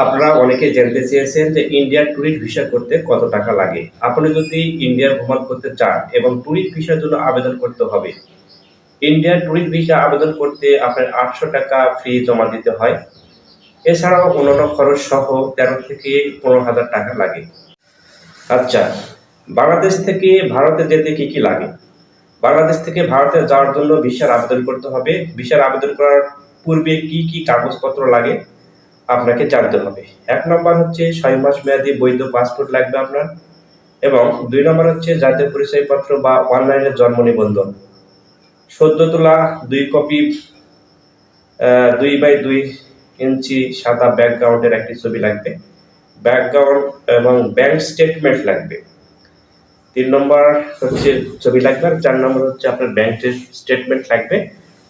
আপনারা অনেকে জানতে চেয়েছেন যে ইন্ডিয়ার ট্যুরিস্ট ভিসা করতে কত টাকা লাগে। আপনি যদি ইন্ডিয়ার ভ্রমণ করতে চান এবং ট্যুরিস্ট ভিসার জন্য আবেদন করতে হবে, ইন্ডিয়ার ট্যুরিস্ট ভিসা আবেদন করতে আপনার আটশো টাকা ফি জমা দিতে হয়। এছাড়াও অন্যান্য খরচ সহ তেরো থেকে পনেরো হাজার টাকা লাগে। আচ্ছা বাংলাদেশ থেকে ভারতে যেতে কি কি লাগে? বাংলাদেশ থেকে ভারতে যাওয়ার জন্য ভিসার আবেদন করতে হবে। ভিসার আবেদন করার পূর্বে কি কি কাগজপত্র লাগে? আপনাকে জানতে হবে। এক নম্বর হচ্ছে ছয় মাস মেয়াদি বৈধ পাসপোর্ট লাগবে আপনার এবং দুই নম্বর হচ্ছে জাতীয় পরিচয়পত্র বা অনলাইনে জন্ম নিবন্ধন। সদ্য তোলা দুই কপি দুই বাই দুই ইঞ্চি সাদা ব্যাকগ্রাউন্ডের একটি ছবি লাগবে। ব্যাকগ্রাউন্ড এবং ব্যাংক স্টেটমেন্ট লাগবে। তিন নম্বর হচ্ছে ছবি লাগবে আর চার নম্বর হচ্ছে আপনার ব্যাংক স্টেটমেন্ট লাগবে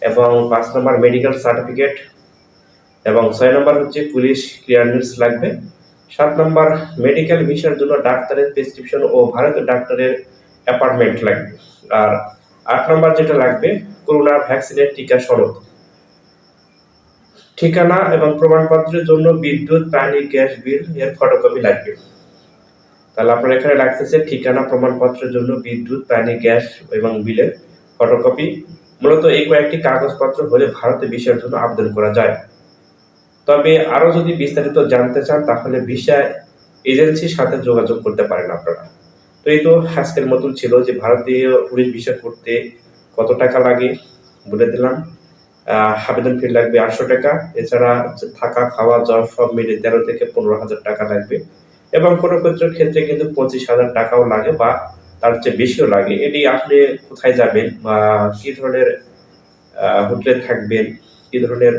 এবং পাঁচ নম্বর মেডিকেল সার্টিফিকেট এবং ছয় নম্বর হচ্ছে পুলিশ ক্লিয়ারেন্স লাগবে। সাত নম্বর মেডিকেল ভিসার জন্য ডাক্তারের প্রেসক্রিপশন ও ভারতীয় ডাক্তারের অ্যাপার্টমেন্ট লাগবে। আর আট নম্বর যেটা লাগবে, করোনা ভ্যাকসিনের টিকা সনদ। ঠিকানা এবং প্রমাণপত্রের জন্য বিদ্যুৎ, পানি, গ্যাস, বিল এর ফটোকপি লাগবে। তাহলে আপনার এখানে লাগতেছে ঠিকানা, প্রমাণপত্রের জন্য বিদ্যুৎ, পানি, গ্যাস এবং বিলের ফটোকপি মূলত এই কয়েকটি কাগজপত্র হলে ভারতে বিষয়ের জন্য আবেদন করা যায়। তবে আরও যদি বিস্তারিত জানতে চান, তাহলে ভিসা এজেন্সির সাথে যোগাযোগ করতে পারেন আপনারা। তো এই তো আজকের মতন ছিল যে ভারতীয় টুরিস্ট ভিসা করতে কত টাকা লাগে বলে দিলাম। আবেদন ফি লাগবে আটশো টাকা, এছাড়া থাকা, খাওয়া যাওয়া সব মিলে তেরো থেকে পনেরো হাজার টাকা লাগবে। এবং কোনো ক্ষেত্রে ক্ষেত্রে কিন্তু পঁচিশ হাজার টাকাও লাগে বা তার চেয়ে বেশিও লাগে। এটি আপনি কোথায় যাবেন বা কি ধরনের হোটেলে থাকবেন, কি ধরনের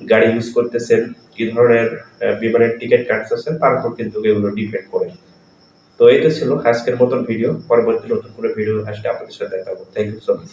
গাড়ি ইউজ করতেছেন, কি ধরনের বিমানের টিকিট কাটতেছেন তার উপর কিন্তু এগুলো ডিপেন্ড করে তো এটা ছিল আজকের মতন ভিডিও পরবর্তী নতুন করে ভিডিও আসলে আপনাদের সাথে দেখা হবে। Thank you so much